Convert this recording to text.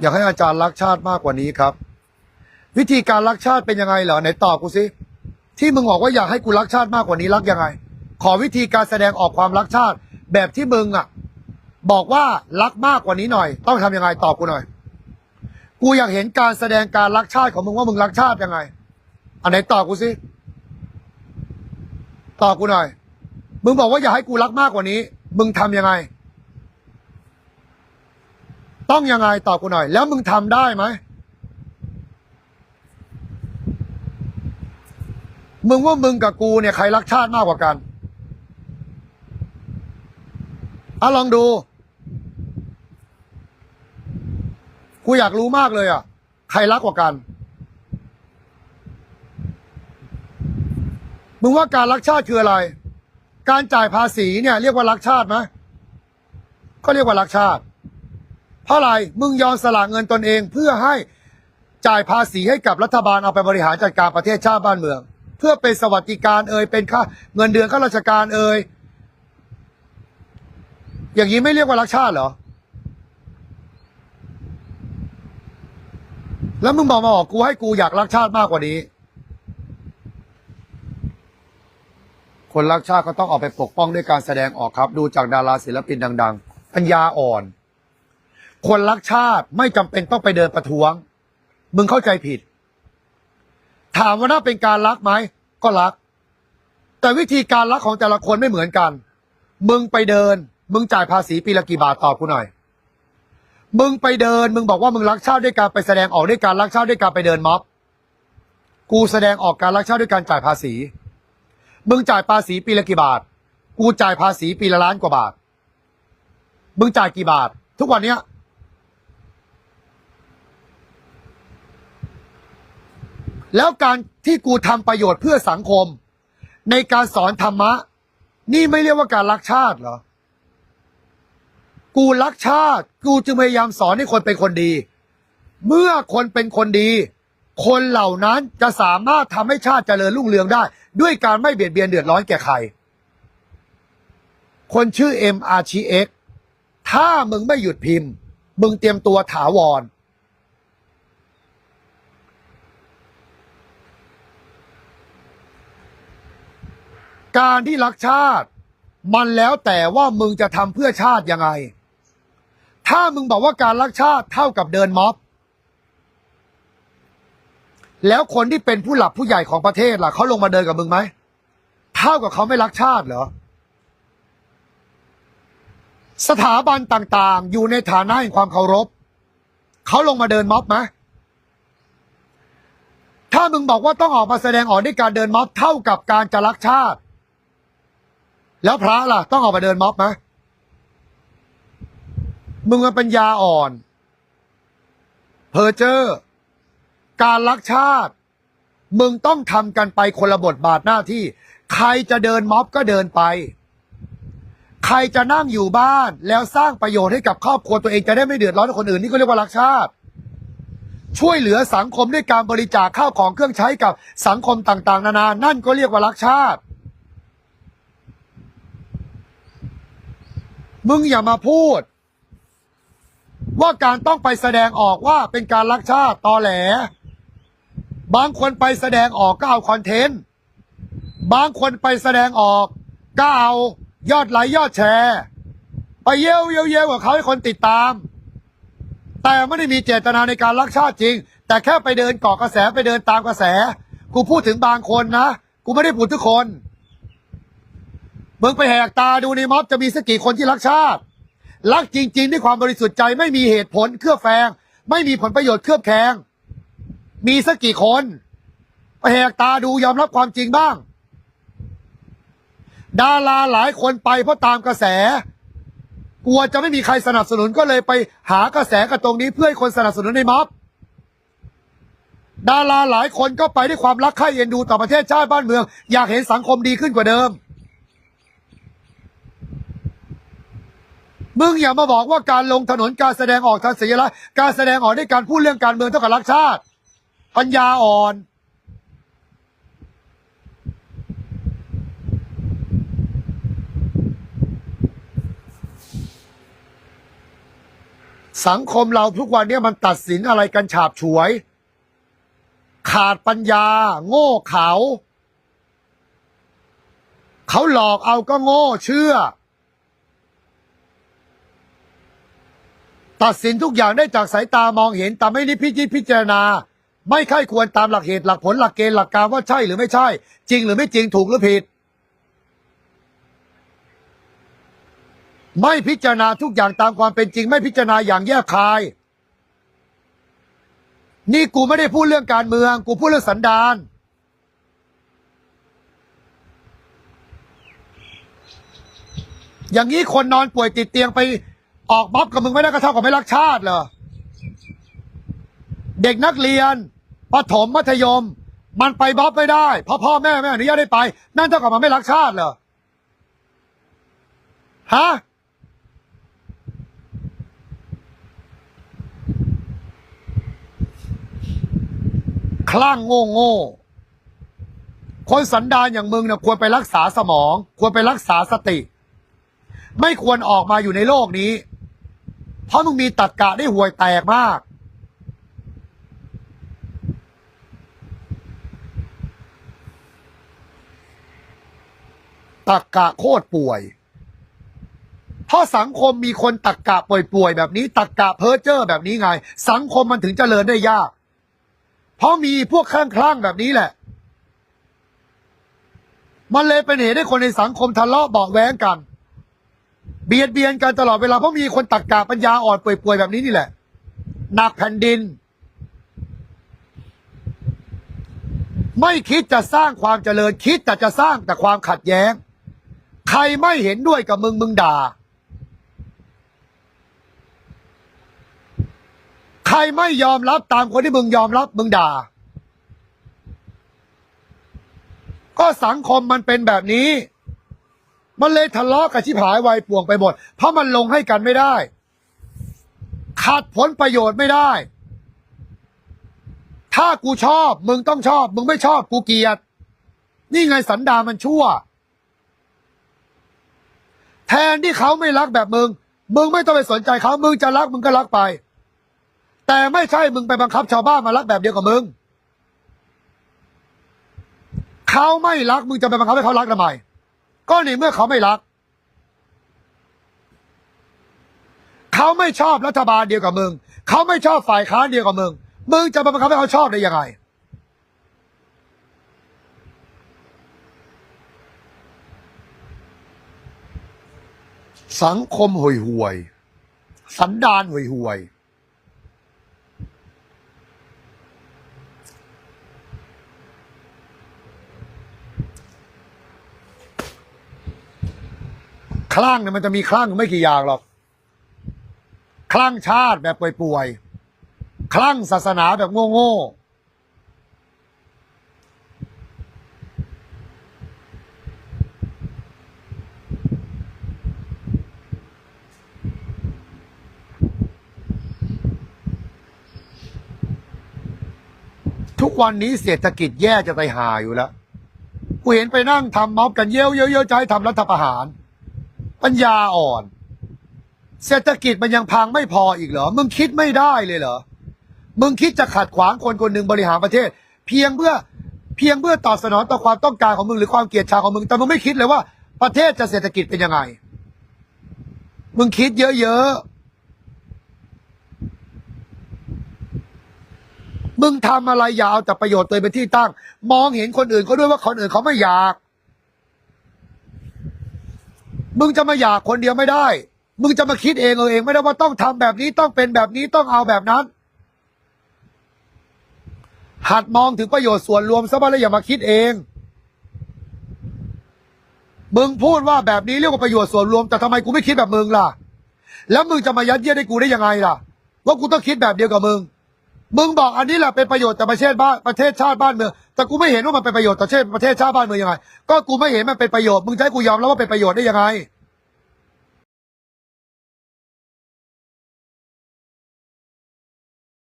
อยากให้อาจารย์รักชาติมากกว่านี้ครับ วิธีการรักชาติเป็นยังไงเหรอไหนตอบกูสิที่มึงบอกว่าอยากให้กูรักชาติมากกว่านี้รักยังไง ขอวิธีการแสดงออกความรักชาติ แบบที่มึงอะ บอกว่ารักมากกว่านี้หน่อย ต้องทำยังไงตอบกูหน่อย กูอยากเห็นการแสดงการรักชาติของมึงว่ามึงรักชาติยังไง อันไหนตอบกูสิตอบกูหน่อย มึงบอกว่าอยากให้กูรักมากกว่านี้ มึงทำยังไง ต้องยังไงตอบกูหน่อย แล้วมึงทำได้ไหมมึงว่ามึงกับกูเนี่ยใครรักชาติมากกว่ากันอะลองดู กูอยากรู้มากเลยอะ ใครรักกว่ากัน มึงว่าการรักชาติคืออะไร การจ่ายภาษีเนี่ย เรียกว่ารักชาติไหมก็เรียกว่ารักชาติ เพราะอะไรมึงยอมสละเงินตนเองเพื่อให้จ่ายภาษีให้กับรัฐบาลเอาไปบริหารจัดการประเทศชาติบ้านเมือง เพื่อเป็นสวัสดิการเอ่ยเป็นค่าเงินเดือนข้าราชการเอ่ยอย่างนี้ไม่เรียกว่ารักชาติเหรอ แล้วมึงบอกมาบอกกูให้กูอยากรักชาติมากกว่านี้ คนรักชาติก็ต้องออกไปปกป้องด้วยการแสดงออกครับ ดูจากดาราศิลปินดัง ๆ ปัญญาอ่อน คนรักชาติไม่จำเป็นต้องไปเดินประท้วง มึงเข้าใจผิด ถามว่าน่าเป็นการรักไหม ก็รัก แต่วิธีการรักของแต่ละคนไม่เหมือนกัน มึงไปเดิน มึงจ่ายภาษีปีละกี่บาทตอบกูหน่อย มึงไปเดิน มึงบอกว่ามึงรักชาติด้วยการไปแสดงออกด้วยการรักชาติด้วยการไปเดินม็อบ กูแสดงออกการรักชาติด้วยการจ่ายภาษี มึงจ่ายภาษีปีละกี่บาท กูจ่ายภาษีปีละล้านกว่าบาท มึงจ่ายกี่บาท ทุกวันเนี้ย แล้วการที่กูทำประโยชน์เพื่อสังคม ในการสอนธรรมะ นี่ไม่เรียกว่าการรักชาติเหรอ กูรักชาติ กูจึงพยายามสอนให้คนเป็นคนดี เมื่อคนเป็นคนดี คนเหล่านั้นจะสามารถทำให้ชาติเจริญรุ่งเรืองได้ ด้วยการไม่เบียดเบียนเดือดร้อนแก่ใคร คนชื่อ M R G X ถ้ามึงไม่หยุดพิมพ์ มึงเตรียมตัวถาวร การที่รักชาติ มันแล้วแต่ว่ามึงจะทำเพื่อชาติยังไง ถ้ามึงบอกว่าการรักชาติเท่ากับเดินม็อบ แล้วคนที่เป็นผู้หลักผู้ใหญ่ของประเทศล่ะเขาลงมาเดินกับมึงไหมเท่ากับเขาไม่รักชาติเหรอ สถาบันต่างๆ อยู่ในฐานะแห่งความเคารพเขาลงมาเดินม็อบไหมถ้ามึงบอกว่าต้องออกมาแสดงออกด้วยการเดินม็อบเท่ากับการจะรักชาติ แล้วพระล่ะ ต้องออกมาเดินม็อบไหมมึงมันปัญญาอ่อน เพอเจอร์การรักชาติ มึงต้องทำกันไปคนละบทบาทหน้าที่ ใครจะเดินม็อบก็เดินไป ใครจะนั่งอยู่บ้านแล้วสร้างประโยชน์ให้กับครอบครัวตัวเองจะได้ไม่เดือดร้อนคนอื่นนี่ก็เรียกว่ารักชาติ ช่วยเหลือสังคมด้วยการบริจาคข้าวของเครื่องใช้กับสังคมต่าง ๆ นานา นั่นก็เรียกว่ารักชาติ มึงอย่ามาพูด ว่าการต้องไปแสดงออกว่าเป็นการรักชาติตอแหล บางคนไปแสดงออกก็เอาคอนเทนต์ บางคนไปแสดงออกก็เอายอดไลค์ยอดแชร์ ไปเย้วเย้วเย้วกับเขาให้คนติดตาม แต่ไม่ได้มีเจตนาในการรักชาติจริง แต่แค่ไปเดินเกาะกระแสไปเดินตามกระแส กูพูดถึงบางคนนะ กูไม่ได้พูดทุกคน มึงไปแหกตาดูในม็อบจะมีสักกี่คนที่รักชาติ รักจริง ๆ ด้วยความบริสุทธิ์ใจไม่มีเหตุผลเครือบแฝงไม่มีผลประโยชน์เครือบแคลงมีสักกี่คน ไปแหกตาดูยอมรับความจริงบ้าง ดาราหลายคนไปเพราะตามกระแส กลัวจะไม่มีใครสนับสนุนก็เลยไปหากระแสกับตรงนี้เพื่อให้คนสนับสนุนในม็อบดาราหลายคนก็ไปด้วยความรักใคร่เอ็นดูต่อประเทศชาติบ้านเมือง อยากเห็นสังคมดีขึ้นกว่าเดิม มึงอย่ามาบอกว่าการลงถนนการแสดงออกทางสัญลักษณ์การแสดงออกด้วยการพูดเรื่องการเมืองเท่ากับรักชาติ ปัญญาอ่อน สังคมเราทุกวันนี้มันตัดสินอะไรกันฉาบฉวย ขาดปัญญา โง่เขา เขาหลอกเอาก็โง่เชื่อ ตัดสินทุกอย่างได้จากสายตามองเห็นแต่ไม่ได้พิจิตพิจารณา ไม่ค่อยควรตามหลักเหตุหลักผลหลักเกณฑ์หลักการว่าใช่หรือไม่ใช่ จริงหรือไม่จริงถูกหรือผิด ไม่พิจารณาทุกอย่างตามความเป็นจริง ไม่พิจารณาอย่างแยบคาย นี่กูไม่ได้พูดเรื่องการเมือง กูพูดเรื่องสันดานอย่างนี้คนนอนป่วยติดเตียงไป ออกม็อบกับมึงไม่ได้ก็เท่ากับไม่รักชาติเหรอ เด็กนักเรียนประถมมัธยม มันไปบ๊อบไม่ได้เพราะพ่อแม่ไม่อนุญาตให้ไป นั่นเท่ากับมันไม่รักชาติเหรอ ฮะคลั่งโง่โง่คนสันดานอย่างมึงเนี่ยควรไปรักษาสมอง ควรไปรักษาสติ ไม่ควรออกมาอยู่ในโลกนี้ เพราะมึงมีตักกะได้ห่วยแตกมาก ตักกะโคตรป่วย เพราะสังคมมีคนตักกะป่วยๆแบบนี้ ตักกะเพ้อเจ้อแบบนี้ไง สังคมมันถึงเจริญได้ยาก เพราะมีพวกคลั่งๆแบบนี้แหละ มันเลยเป็นเหตุให้คนในสังคมทะเลาะเบาะแว้งกัน เบียดเบียนกันตลอดเวลาเพราะมีคนตักกะปัญญาอ่อนป่วยๆแบบนี้นี่แหละหนักแผ่นดิน ไม่คิดจะสร้างความเจริญคิดแต่จะสร้างแต่ความขัดแย้ง ใครไม่เห็นด้วยกับมึงมึงด่า ใครไม่ยอมรับตามคนที่มึงยอมรับมึงด่า ก็สังคมมันเป็นแบบนี้ มันเลยทะเลาะกับชิบหายวายป่วงไปหมด เพราะมันลงให้กันไม่ได้ขัดผลประโยชน์ไม่ได้ ถ้ากูชอบ มึงต้องชอบ มึงไม่ชอบกูเกลียด นี่ไงสันดานมันชั่ว แทนที่เขาไม่รักแบบมึง มึงไม่ต้องไปสนใจเขา มึงจะรักมึงก็รักไป แต่ไม่ใช่มึงไปบังคับชาวบ้านมารักแบบเดียวกับมึง เขาไม่รักมึงจะไปบังคับให้เขารักทำไม ก็ในเมื่อเขาไม่รัก เขาไม่ชอบรัฐบาลเดียวกับมึง เขาไม่ชอบฝ่ายค้านเดียวกับมึง มึงจะไปบังคับให้เขาชอบได้ยังไง สังคมห่วยห่วยๆสันดานห่วยห่วยๆ คลั่งเนี่ยมันจะมีคลั่งไม่กี่อย่างหรอก คลั่งชาติแบบป่วยๆ คลั่งศาสนาแบบโง่ๆ ทุกวันนี้เศรษฐกิจแย่จะไปหาอยู่แล้ว กูเห็นไปนั่งทำม็อบกันเยอะๆๆจะให้ทำรัฐประหาร ปัญญาอ่อน เศรษฐกิจมันยังพังไม่พออีกเหรอ มึงคิดไม่ได้เลยเหรอ มึงคิดจะขัดขวางคนคนหนึ่งบริหารประเทศ เพียงเพื่อเพียงเพื่อตอบสนองต่อความต้องการของมึงหรือความเกลียดชังของมึงแต่มึงไม่คิดเลยว่าประเทศจะเศรษฐกิจเป็นยังไง มึงคิดเยอะๆ มึงทำอะไรยาเอาแต่ประโยชน์ตัวเองเป็นที่ตั้ง มองเห็นคนอื่นเขาด้วยว่าคนอื่นเขาไม่อยาก มึงจะมาอยากคนเดียวไม่ได้ มึงจะมาคิดเองเออเอง ไม่ได้ว่าต้องทำแบบนี้ต้องเป็นแบบนี้ต้องเอาแบบนั้น หัดมองถึงประโยชน์ส่วนรวมซะบ้างแล้วอย่ามาคิดเอง มึงพูดว่าแบบนี้เรียกว่าประโยชน์ส่วนรวม แต่ทำไมกูไม่คิดแบบมึงล่ะ แล้วมึงจะมายัดเยียดให้กูได้ยังไงล่ะ ว่ากูต้องคิดแบบเดียวกับมึง มึงบอกอันนี้แหละเป็นประโยชน์แต่ประเทศบ้านประเทศชาติบ้านเมืองแต่กูไม่เห็นว่ามันเป็นประโยชน์ต่อประเทศประเทศชาติบ้านเมืองยังไง ก็กูไม่เห็นมันเป็นประโยชน์มึงจะให้กูยอมแล้วว่าเป็นประโยชน์ได้ยังไง